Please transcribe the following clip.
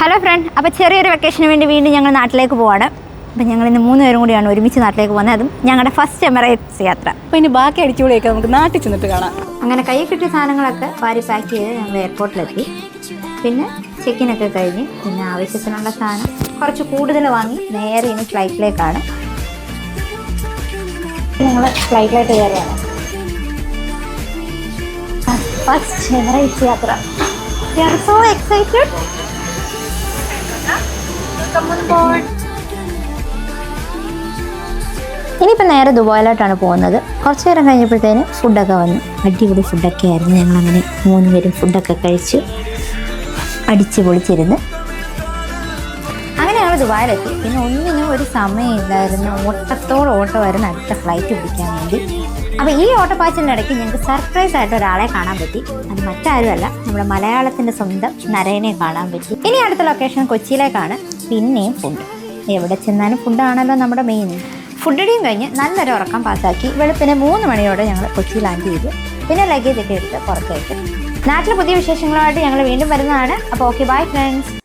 Hello friend അപ്പോൾ ചെറിയൊരു വെക്കേഷന് വേണ്ടി വീണ്ടും ഞങ്ങൾ നാട്ടിലേക്ക് പോവാണ്. അപ്പം ഞങ്ങൾ ഇന്ന് മൂന്ന് പേരും കൂടിയാണ് ഒരുമിച്ച് നാട്ടിലേക്ക് പോകുന്നത്. അതും ഞങ്ങളുടെ ഫസ്റ്റ് എമറേറ്റ്സ് യാത്ര. അപ്പോൾ ഇനി ബാക്കി അടിച്ചുപൊളിയൊക്കെ നമുക്ക് നാട്ടിൽ ചെന്നിട്ട് കാണാം. അങ്ങനെ കൈ കിട്ടിയ സാധനങ്ങളൊക്കെ വാരി പാക്ക് ചെയ്ത് ഞങ്ങൾ എയർപോർട്ടിലെത്തി പിന്നെ ചെക്കിനൊക്കെ കഴിഞ്ഞ് പിന്നെ ആവശ്യത്തിനുള്ള സാധനം കുറച്ച് കൂടുതൽ വാങ്ങി നേരെ ഇനി ഫ്ലൈറ്റിലേക്കാണ് ഞങ്ങൾ ഫ്ലൈറ്റിലായിട്ട് കയറിയാണ്. ഫസ്റ്റ് എമറേറ്റ്സ് യാത്ര. So are Come on. ഇനിയിപ്പോൾ നേരെ ദുബായിലോട്ടാണ് പോകുന്നത്. കുറച്ച് നേരം കഴിഞ്ഞപ്പോഴത്തേന് ഫുഡൊക്കെ വന്നു. അടിപൊളി ഫുഡൊക്കെ ആയിരുന്നു ഞങ്ങളങ്ങനെ മൂന്ന് പേരും ഫുഡൊക്കെ കഴിച്ച് അടിച്ച് പൊളിച്ചിരുന്ന് ഞങ്ങൾ ദുബായിലെത്തി. പിന്നെ ഒന്നിനും ഒരു സമയമില്ലായിരുന്നു. ഓട്ടത്തോട് വരുന്ന അടുത്ത ഫ്ലൈറ്റ് പിടിക്കാൻ വേണ്ടി. അപ്പോൾ ഈ ഓട്ടപ്പാച്ചിന്റെ ഇടയ്ക്ക് ഞങ്ങൾക്ക് സർപ്രൈസ് ആയിട്ട് ഒരാളെ കാണാൻ പറ്റി. അത് മറ്റാരുമല്ല നമ്മുടെ മലയാളത്തിന്റെ സ്വന്തം നരയനെ കാണാൻ പറ്റി. ഇനി അടുത്ത ലൊക്കേഷൻ കൊച്ചിയിലേക്കാണ്. പിന്നെയും ഫുഡ് എവിടെ ചെന്നാലും ഫുഡാണല്ലോ നമ്മുടെ മെയിൻ ഫുഡടിയും കഴിഞ്ഞ് നല്ലൊരു ഉറക്കം പാസ്സാക്കി വെളുപ്പിന് മൂന്ന് മണിയോടെ ഞങ്ങൾ കൊച്ചി ലാൻഡ് ചെയ്തു. പിന്നെ ലഗേജ് ഒക്കെ എടുത്ത് പുറത്തേക്ക്. നാട്ടിലെ പുതിയ വിശേഷങ്ങളുമായിട്ട് ഞങ്ങൾ വീണ്ടും വരുന്നതാണ്. അപ്പോൾ ഓക്കെ ബൈ ഫ്രണ്ട്സ്